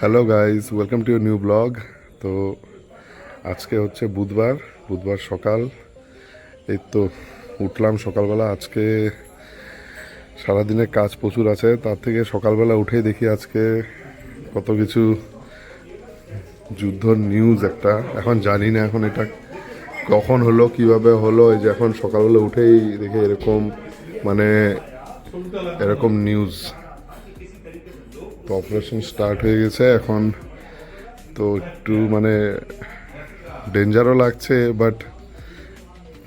Hello guys welcome to your new blog তো আজকে হচ্ছে বুধবার বুধবার সকাল। এই তো উঠলাম সকালবেলা। আজকে সারাদিনের কাজ প্রচুর আছে। তার থেকে সকালবেলা উঠেই দেখি আজকে কত কিছু যুদ্ধ নিউজ একটা। এখন জানি না এখন এটা কখন হলো, কীভাবে হলো। এই যে এখন সকালবেলা উঠেই দেখি এরকম মানে এরকম নিউজ তো অপারেশন স্টার্ট হয়ে গেছে এখন। তো একটু মানে ডেঞ্জারও লাগছে বাট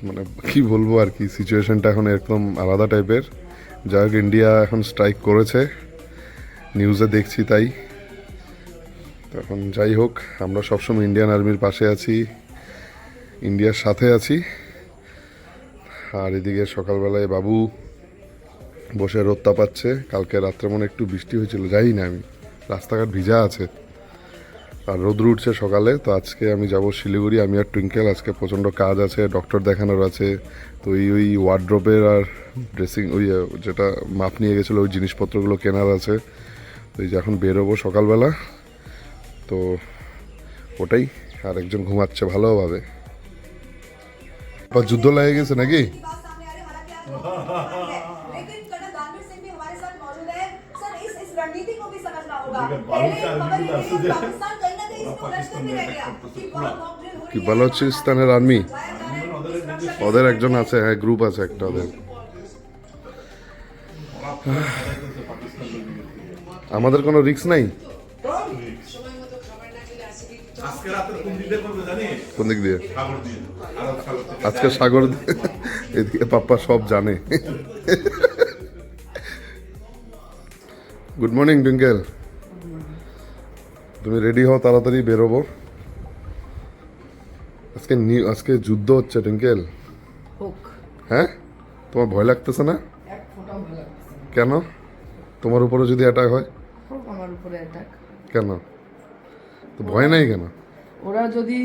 মানে কি বলব আর কি সিচুয়েশনটা এখন একদম আলাদা টাইপের যাই হোক ইন্ডিয়া এখন স্ট্রাইক করেছে। নিউজে দেখছি তাই। এখন যাই হোক, আমরা সবসময় ইন্ডিয়ান আর্মির পাশে আছি ইন্ডিয়ার সাথে আছি। আর এদিকে সকালবেলায় বাবু বসে রোদ তাপাচ্ছে। কালকে রাত্রে মনে একটু বৃষ্টি হয়েছিল যাই না আমি। রাস্তাঘাট ভিজা আছে। আর রোদ উঠছে সকালে, তো আজকে আমি যাব শিলিগুড়ি। আমি আর টুইঙ্কেল, আজকে প্রচণ্ড কাজ আছে, ডক্টর দেখানোর আছে। তো ওই ওই ওয়ার্ড্রপের আর ড্রেসিং ওই যেটা মাপ নিয়ে গেছিল, ওই জিনিসপত্রগুলো কেনার আছে। তো এই যে এখন বেরোবো সকালবেলা। তো ওটাই, আর একজন ঘুমাচ্ছে ভালোভাবে। যুদ্ধ লেগে গেছে নাকি? কি বালুচিস্তানের আর্মি? ওদের একজন আছে হ্যাঁ গ্রুপ আছে একটা ওদের। আমাদের কোনো রিক্স নাই? কোন দিক দিয়ে আজকে সাগর এদিকে পাপ্পা সব জানে। গুড মর্নিং টুঙ্কেল তুমি রেডি হও তাড়াতাড়ি বেরোবো। আজকে আজকে যুদ্ধ হচ্ছে টুইঙ্কেল হোক। হ্যাঁ? তোমার ভয় লাগতেছে না। কেন? তোমার উপরে যদি অ্যাটাক হয়? আমার উপরে অ্যাটাক কেন? তো ভয় নাই কেন? ওরা যদি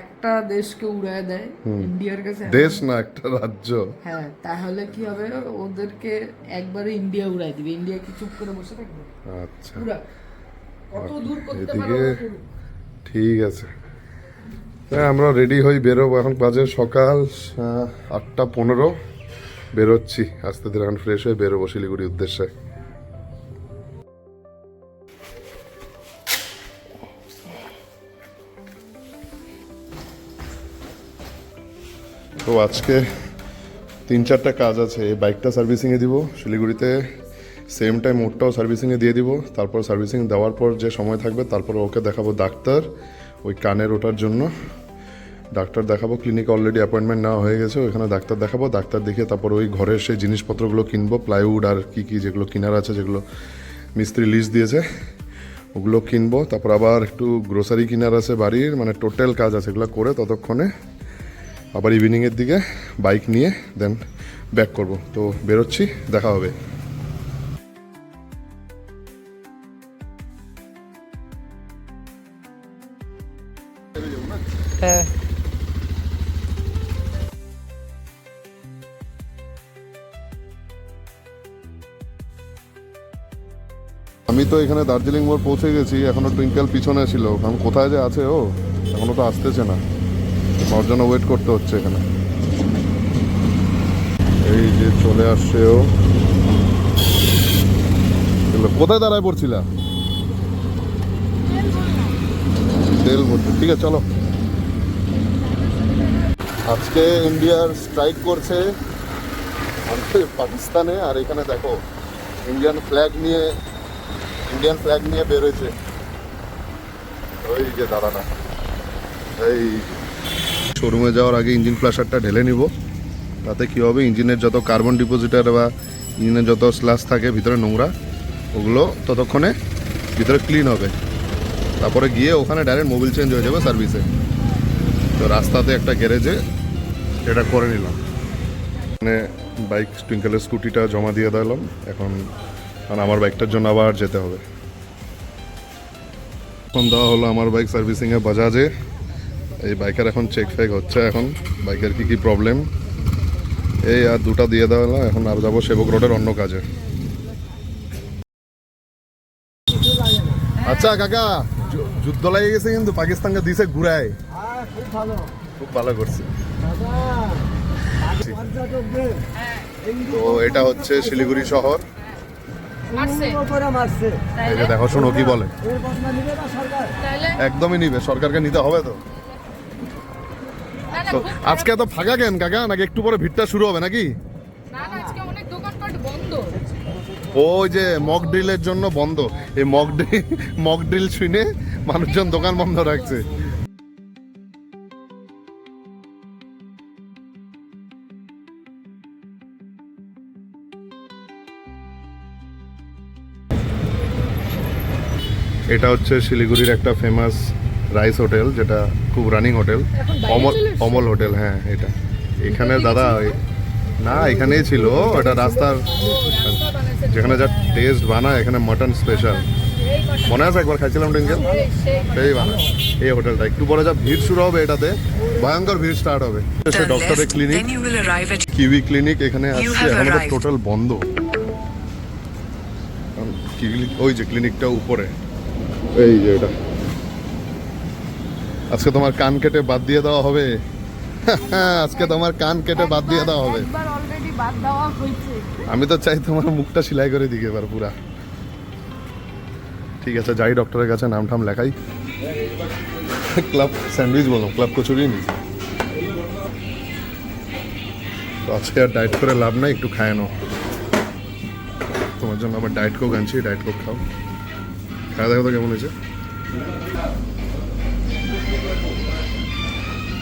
একটা দেশকে উড়ায় দেয় ইন্ডিয়ার কাছে দেশ না একটা রাজ্য। হ্যাঁ তাহলে কি হবে? ওদেরকে একবারে ইন্ডিয়া উড়ায় দিবে। ইন্ডিয়া কি চুপ করে বসে থাকবে? আচ্ছা। এদিকে ঠিক আছে। হ্যাঁ আমরা রেডি হই বেরোবো। এখন বাজে সকাল আটটা পনেরো। বেরোচ্ছি। আস্তে ধীরে এখন ফ্রেশ হয়ে বেরোবো শিলিগুড়ির উদ্দেশ্যে। তো আজকে তিন চারটা কাজ আছে। এই বাইকটা সার্ভিসিংয়ে দিব। শিলিগুড়িতে সেম টাইম ওরটাও সার্ভিসিংয়ে দিয়ে দিব। তারপর সার্ভিসিং দেওয়ার পর যে সময় থাকবে, তারপর ওকে দেখাবো ডাক্তার ওই কানের ওটার জন্য। ডাক্তার দেখাবো ক্লিনিকে অলরেডি অ্যাপয়েন্টমেন্ট নেওয়া হয়ে গেছে, ওইখানে ডাক্তার দেখাবো। ডাক্তার দেখিয়ে তারপর ওই ঘরের সেই জিনিসপত্রগুলো কিনবো প্লাইউড আর কী কী যেগুলো কেনার আছে, যেগুলো মিস্ত্রি লিস্ট দিয়েছে, ওগুলো কিনবো। তারপর আবার একটু গ্রোসারি কেনার আছে বাড়ির মানে টোটাল কাজ আছে এগুলো করে ততক্ষণে আবার ইভিনিংয়ের দিকে বাইক নিয়ে দেন ব্যাক করব। তো বেরোচ্ছি, দেখা হবে। হ্যাঁ। আমি তো এখানে দার্জিলিং মোড় পৌঁছে গেছি, এখনও টুইঙ্কেল পিছনে ছিল। কারণ কোথায় যে আছে ও, এখনও তো আসতেছে না। ওর জন্য ওয়েট করতে হচ্ছে এখানে। এই যে চলে আসছে ও। কোথায় দাঁড়ায় পড়ছিলা? তেল ভরতে। ঠিক আছে, চলো। আজকে ইন্ডিয়ার স্ট্রাইক করছে পাকিস্তানে, আর এখানে দেখো ইন্ডিয়ান ফ্ল্যাগ নিয়ে ইন্ডিয়ান ফ্ল্যাগ নিয়ে বেরোয়েছে। ওই যে দাদাটা এই শোরুমে যাওয়ার আগে ইঞ্জিন ফ্লাশারটা ঢেলে নিব। তাতে কী হবে? ইঞ্জিনের যত কার্বন ডিপোজিটার বা ইঞ্জিনের যত স্ল্যাশ থাকে, ভিতরে নোংরা, ওগুলো ততক্ষণে ভিতরে ক্লিন হবে। তারপরে গিয়ে ওখানে ডাইরেক্ট মোবিল চেঞ্জ হয়ে যাবে সার্ভিসে তো রাস্তাতে একটা গ্যারেজে এটা করে নিলাম। মানে বাইক টুইঙ্কেলের স্কুটিটা জমা দিয়ে দিলাম। এখন, কারণ আমার বাইকটার জন্য আবার যেতে হবে। এখন দেওয়া হলো আমার বাইক সার্ভিসিংয়ে বাজাজে এই বাইকের এখন চেক ফেক হচ্ছে এখন। বাইকের কি কি প্রবলেম এই আর দুটা দিয়ে দেওয়া হলো। এখন আর যাব সেবক রোডের অন্য কাজে। আচ্ছা কাকা। যুদ্ধ লেগে গেছে কিন্তু পাকিস্তানকে দিছে ঘুরায়। হ্যাঁ খুব ভালো। খুব ভালো করছে। তো এটা হচ্ছে শিলিগুড়ি শহর। দেখো শোনো কি বলে। একদমই নিবে সরকারকে নিতে হবে তো। তো আজকে তো ফাঁকা কেন কাকা? নাকি একটু পরে ভিড়টা শুরু হবে নাকি না না আজকে অনেক দোকানপাট বন্ধ ওই যে মক ড্রিলের জন্য বন্ধ। এই মক ড্রিল মক ড্রিল শুনে মানুষজন দোকান বন্ধ রাখছে। এটা হচ্ছে শিলিগুড়ির একটা ফেমাস রাইস হোটেল যেটা খুব running hotel Amal Amal hotel হ্যাঁ এটা। এখানে দাদা না এখানেই ছিল এটা রাস্তার যেখানে যা টেস্ট বানায় এখানে মটন স্পেশাল মনে আছে একবার খাইছিলাম ডিঙ্কেল সেই বানায়। এই হোটেলটা। একটু পরে যা ভিড় শুরু হবে এটাতে ভয়ঙ্কর ভিড় স্টার্ট হবে। ডক্টরের clinic then you will arrive at Kiwi clinic এখানে আসছে। এখন তো টোটাল বন্ধ। ওই যে ক্লিনিকটা উপরে। এই যে এটা। আজকে তোমার কান কেটে বাদ দিয়ে দেওয়া হবে। আজকে তোমার কান কেটে বাদ দিয়ে দেওয়া হবে। অলরেডি বাদ দেওয়া হয়েছে। আমি তো চাই তোমার মুখটা সেলাই করে দিকে এবার পুরা। ঠিক আছে, যাই ডক্টরের কাছে নাম ঠাম লেখাই। ক্লাব স্যান্ডউইচ বললাম ক্লাব কচুরি নি আজকে আর ডায়েট করে লাভ নাই, একটু খায় নাও। তোমার জন্য আবার ডায়েট কোক আনছি ডায়েট কোক খাও। খাওয়া দেখো তো কেমন হয়েছে?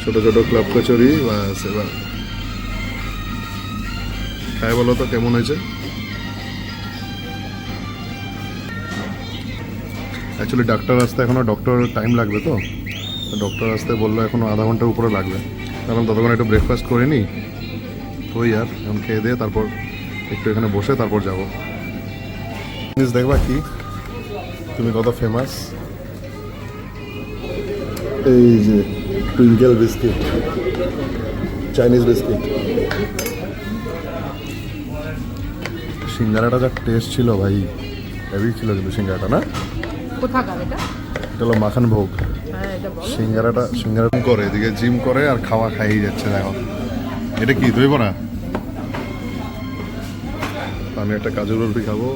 ছোট ছোট ক্লাব কচুরি, বাস এবার। খায় বলো তো, কেমন হয়েছে? অ্যাকচুয়ালি ডাক্তার আসতে এখনও ডক্টর টাইম লাগবে তো? ডক্টর আসতে বলল এখনও আধা ঘণ্টার উপরে লাগবে। কারণ ততক্ষণ একটু ব্রেকফাস্ট করে নিই। ওই আর, এখন খেয়ে দিয়ে তারপর একটু এখানে বসে তারপর যাব। জিনিস দেখবা কি? তুমি কত ফেমাস এই যে টুইঙ্কেল বিস্কিট চাইনিজ বিস্কিট সিঙ্গারাটা যা টেস্ট ছিল ভাই হেভি ছিল কিন্তু সিঙ্গারাটা না? কোথাকার এটা? এটা হলো মাখন ভোগ। হ্যাঁ এটা বলো। সিঙ্গারাটা সিঙ্গারা করে এদিকে জিম করে আর খাওয়া খাইয়ে যাচ্ছে দেখো। এটা কি দই বড়া আমি একটা কাজু বরফি খাব ও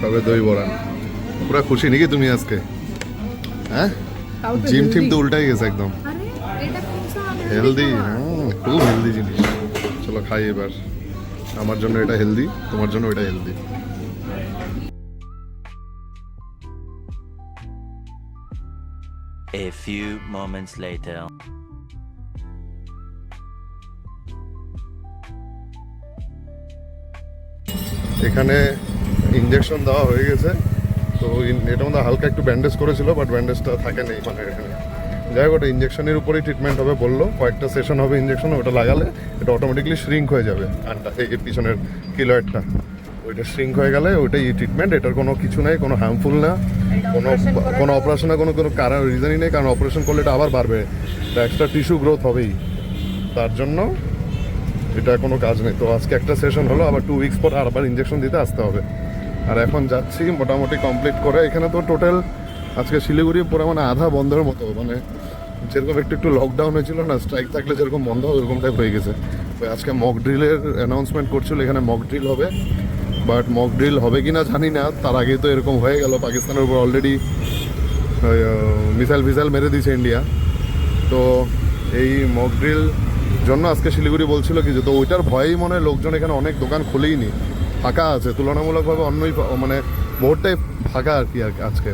খাবে দই বড়া পুরা খুশি নাকি তুমি আজকে? হ্যাঁ? জিম টিম তো। উল্টাই গেছে একদম। হেলদি খুব হেলদি জিনিস। চলো খাই এবার। আমার জন্য এটা হেলদি তোমার জন্য এটা healthy A few moments later. এখানে ইঞ্জেকশন দেওয়া হয়ে গেছে তো এটা মধ্যে হালকা একটু ব্যান্ডেজ করেছিল বাট ব্যান্ডেজটা থাকে নেই মানে এখানে যাই হোক ওটা ইঞ্জেকশনের উপরেই ট্রিটমেন্ট হবে বলল। কয়েকটা সেশন হবে ইঞ্জেকশন ওটা লাগালে এটা অটোমেটিকলি শ্রিঙ্ক হয়ে যাবে। আনটা এই পিছনের কিলোয়েডটা ওইটা শ্রিঙ্ক হয়ে গেলে ওইটাই ট্রিটমেন্ট এটার কোনো কিছু নেই কোনো হার্মফুল না। কোনো কোনো অপারেশনে কোনো কোনো কারণ রিজনই নেই কারণ অপারেশন করলে এটা আবার বাড়বে। এটা এক্সট্রা টিস্যু গ্রোথ হবেই। তার জন্য এটা কোনো কাজ নেই। তো আজকে একটা সেশন হলো আবার টু উইকস পর আবার ইঞ্জেকশন দিতে আসতে হবে। আর এখন যাচ্ছি মোটামুটি কমপ্লিট করে। এখানে তো টোটাল আজকে শিলিগুড়ি পুরো মানে আধা বন্ধের মতো মানে যেরকম একটু একটু লকডাউন হয়েছিল না স্ট্রাইক থাকলে যেরকম বন্ধ হয় ওরকম টাইপ হয়ে গেছে। আজকে মক ড্রিলের অ্যানাউন্সমেন্ট করছিল, এখানে মক ড্রিল হবে। বাট মক ড্রিল হবে কি না জানি না, তার আগেই তো এরকম হয়ে গেল। পাকিস্তানের উপর অলরেডি মিসাইল ফিসাইল মেরে দিয়েছে ইন্ডিয়া তো এই মক ড্রিল জন্য আজকে শিলিগুড়ি বলছিল কি যে, তো ওইটার ভয়েই মনে হয় লোকজন এখানে অনেক দোকান খুলেই নি ফাঁকা আছে, তুলনামূলকভাবে অন্যই মানে ভোরটাই ফাঁকা আর কি আজকে।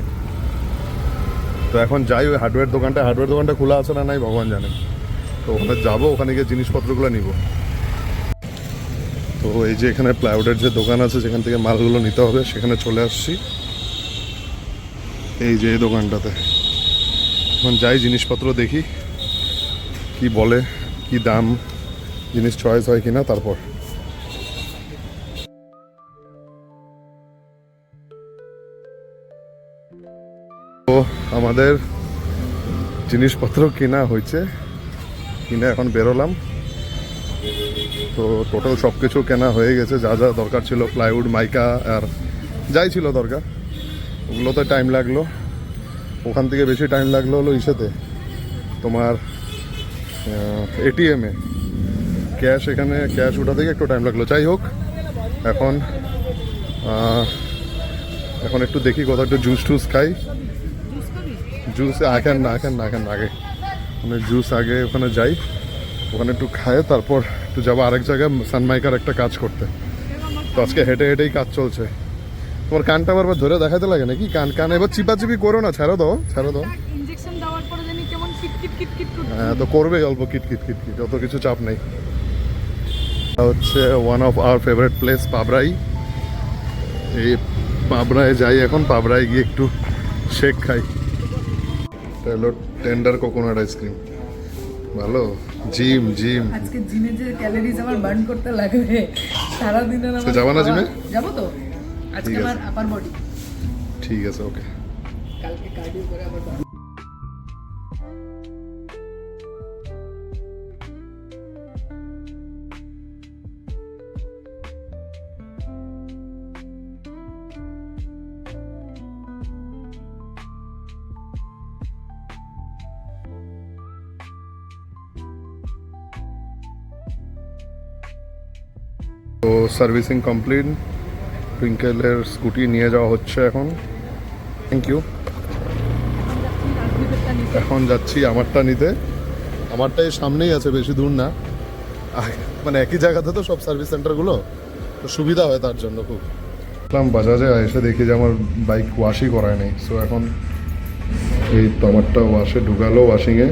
তো এখন যাই ওই হার্ডওয়্যার দোকানটা হার্ডওয়্যার দোকানটা খোলা আছে না নাই, ভগবান জানে। তো ওখানে যাব, ওখানে গিয়ে জিনিসপত্রগুলো নিব। তো এই যে এখানে প্লাইউডের যে দোকান আছে যেখান থেকে মালগুলো নিতে হবে, সেখানে চলে আসছি। এই যে এই দোকানটাতে। এখন যাই, জিনিসপত্র দেখি, কি বলে, কি দাম, জিনিস চয়েস হয় কিনা, তারপর। আমাদের জিনিসপত্র কিনা হয়েছে। কিনে এখন বেরোলাম। তো টোটাল সব কিছু কেনা হয়ে গেছে। যা যা দরকার ছিল প্লাইউড মাইকা আর যাই ছিল দরকার, ওগুলোতে টাইম লাগল। ওখান থেকে বেশি টাইম লাগল হলো ইসেতে। তোমার এটিএমে ক্যাশ এখানে ক্যাশ ওঠা থেকে একটু টাইম লাগল। যাই হোক, এখন এখন একটু দেখি কোথাও একটু জুস টুস খাই। জুস এখন না এখন না এখন না আগে। মানে জুস আগে ওখানে যাই। ওখানে একটু খায় তারপর একটু যাব আরেক জায়গায় সানমাইকার একটা কাজ করতে। তো আজকে হেঁটে হেঁটেই কাজ চলছে। তোমার কানটা বারবার ধরে দেখাতে লাগে নাকি? কান কান এবার চিপাচিপি করো না ছাড়ো দাও ছাড়ো দাও। হ্যাঁ তো করবে অল্প কিট কিট কিট কিট অত কিছু চাপ নেই। হচ্ছে one of our favourite place Pabrai. এই পাবরায় যাই এখন পাবরায় গিয়ে একটু শেক খাই। এটা হলো টেন্ডার কোকোনাট আইসক্রিম ভালো? Gym gym. আজকে জিমে যে ক্যালোরিজ আমার বার্ন করতে লাগবে সারা দিন আমার যাব না জিমে? যাব তো? আজকে। আমার আপার বডি ঠিক আছে ওকে কালকে কার্ডিও করে আবার সার্ভিসিং কমপ্লিট। টুইঙ্কেলের স্কুটি নিয়ে যাওয়া হচ্ছে এখন। থ্যাংক ইউ এখন যাচ্ছি আমারটা নিতে। আমারটাই সামনেই আছে, বেশি দূর না। মানে একই জায়গাতে তো সব সার্ভিস সেন্টারগুলো। তো সুবিধা হয় তার জন্য খুব। দেখলাম বাজাজে এসে দেখি যে আমার বাইক ওয়াশই করায় নেই। সো এখন এই তো আমারটা ওয়াশে ঢুকালো ওয়াশিংয়ে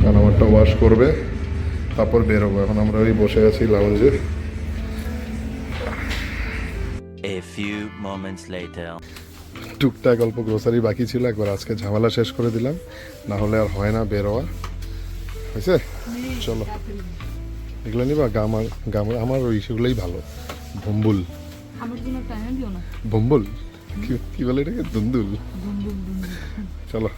কারণ আমারটা ওয়াশ করবে। তারপর বেরোবো। এখন আমরা ওই বসে আছি লাউঞ্জে moments later. টুকটাক অল্প গ্রোসারি বাকি ছিল একবার আজকে ঝামেলা শেষ করে দিলাম। না হলে আর হয় না বেরোয়া হয়েছে? চলো। এগুলো নিবা গামার গামার আমার ওই সেগুলোই ভালো। ভম্বুল। ভম্বুল? কি কি বলে এটাকে? দুন্দুল। চলো।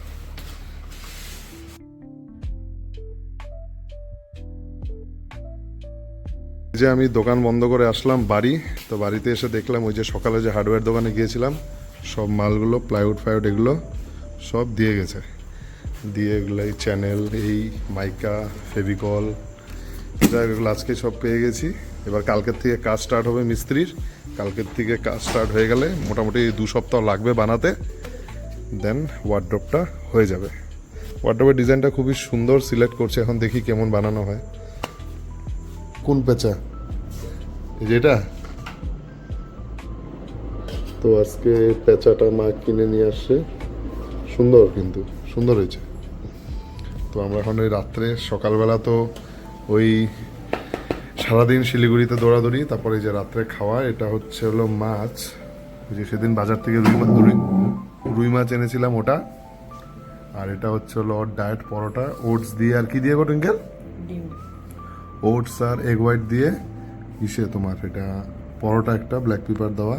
যে আমি দোকান বন্ধ করে আসলাম বাড়ি, তো বাড়িতে এসে দেখলাম ওই যে সকালে যে হার্ডওয়্যার দোকানে গিয়েছিলাম, সব মালগুলো প্লাইউড ফ্লাইউড এগুলো সব দিয়ে গেছে। দিয়ে এগুলো এই চ্যানেল এই মাইকা, ফেভিকল এগুলো আজকে সব পেয়ে গেছি। এবার কালকের থেকে কাজ স্টার্ট হবে মিস্ত্রির। কালকের থেকে কাজ স্টার্ট হয়ে গেলে মোটামুটি দু সপ্তাহ লাগবে বানাতে। দেন ওয়ার্ড্রপটা হয়ে যাবে। ওয়ার্ড্রপের ডিজাইনটা খুবই সুন্দর সিলেক্ট করছে, এখন দেখি কেমন বানানো হয়। কোন পেঁচা? এই যে এটা? তো আজকে পেঁচাটা মা কিনে নিয়ে আসছে। সুন্দর কিন্তু, সুন্দর হয়েছে। তো আমরা এখন ওই রাত্রে, সকালবেলা তো ওই সারাদিন শিলিগুড়িতে দৌড়াদৌড়ি, তারপরে যে রাত্রে খাওয়া, এটা হচ্ছে হলো মাছ। যে সেদিন বাজার থেকে রুই মাছ রুই রুই মাছ এনেছিলাম ওটা। আর এটা হচ্ছে হলো ডায়েট পরোটা, ওটস দিয়ে আর কি দিয়ে গো টুইঙ্কেল? ডিম। ওটস আর এগ হোয়াইট দিয়ে ইসে তোমার এটা পরোটা একটা ব্ল্যাক পেপার দেওয়া।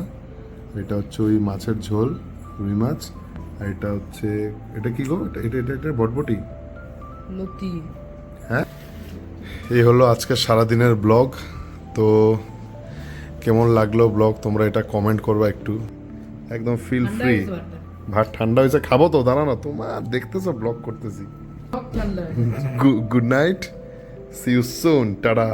এটা হচ্ছে ওই মাছের ঝোল রুই মাছ। আর এটা হচ্ছে এটা কি গো? এটা এটা এটা বটবটি? লতি। হ্যাঁ? এই হলো আজকে সারাদিনের ব্লগ। তো কেমন লাগল ব্লগ? তোমরা এটা কমেন্ট করবা একটু। একদম ফিল ফ্রি ভাত ঠান্ডা হয়েছে খাব তো দাঁড়া না। তোমার দেখতেছো ব্লগ করতেছি। Good night see you soon tata